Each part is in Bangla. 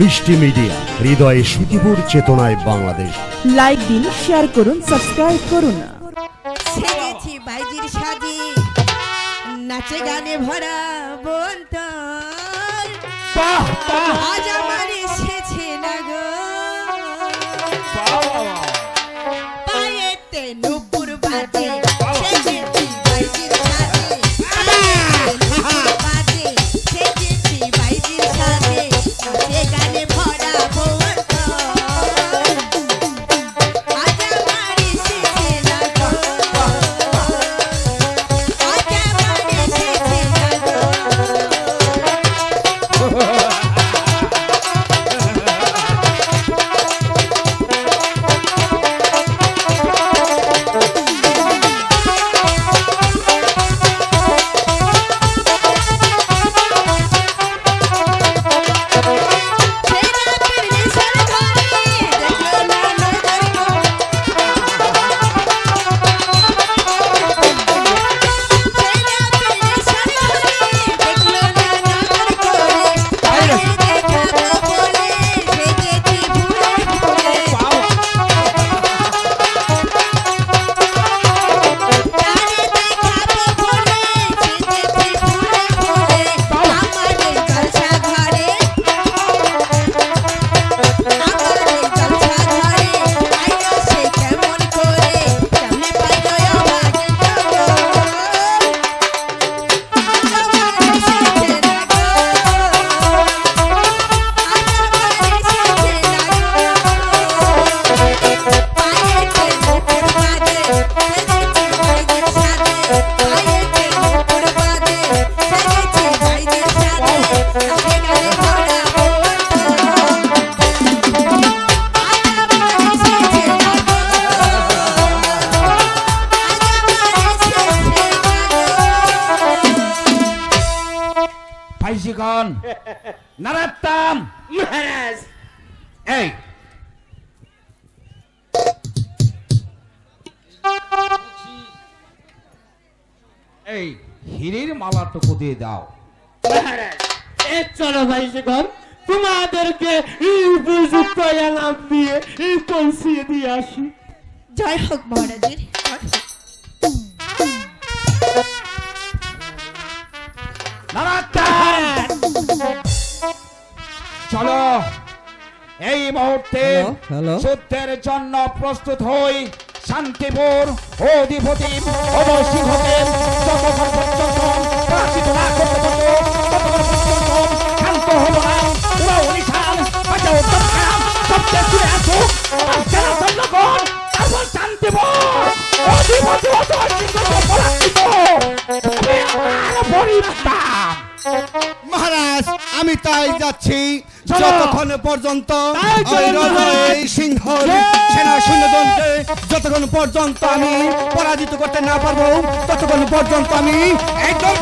মিষ্টি মিডিয়া হৃদয়ে সুখীপুর চেতনায় বাংলাদেশ। লাইক দিন শেয়ার করুন সাবস্ক্রাইব করুন। বাইজির সাজি নাচে গানে ভরা বন্ত আজ আমার এসেছে না গো। পায়েতে নুপুর বাজে সেজেছি ভাইজিগণ নারাত্তাম মহারাজ। এই। এই হীরের মালাটুকু দিয়ে দাও। মহারাজ। এ চলো ভাই তোমাদেরকে এই উপযুক্ত এলাম দিয়ে এই পৌঁছিয়ে দিয়ে আসি। জয় হোক মহারাজের জয় হোক। এই মুহূর্তে যুদ্ধের জন্য প্রস্তুত হই শান্তিপুর অধিপতি অবসিংহকে যতক্ষণ পর্যন্ত পরাজিত না করতে পারব ততক্ষণ পর্যন্ত শান্ত হব না। পুরো উনিশান বাজাও দরকার সবচেয়ে ছুড়ে আসুক আর সৈন্যগণ তারপর শান্তিপুর অধিপতি অবসিংহকে পরাজিত। তবে আমার পরিণাম মহারাজ আমি তাই যাচ্ছি। যতক্ষণ পর্যন্ত তাই মহারাজ। সিংহ সেনা সৈন্যদলকে যতক্ষণ পর্যন্ত আমি পরাজিত করতে না পারব ততক্ষণ পর্যন্ত আমি একদম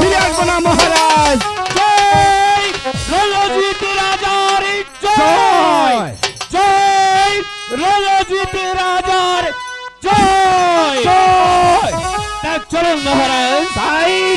ফিরে আসব না মহারাজ। জয়। রণজিৎ রাজার জয়। জয়। রণজিৎ রাজার জয়। জয়। চলুন মহারাজ।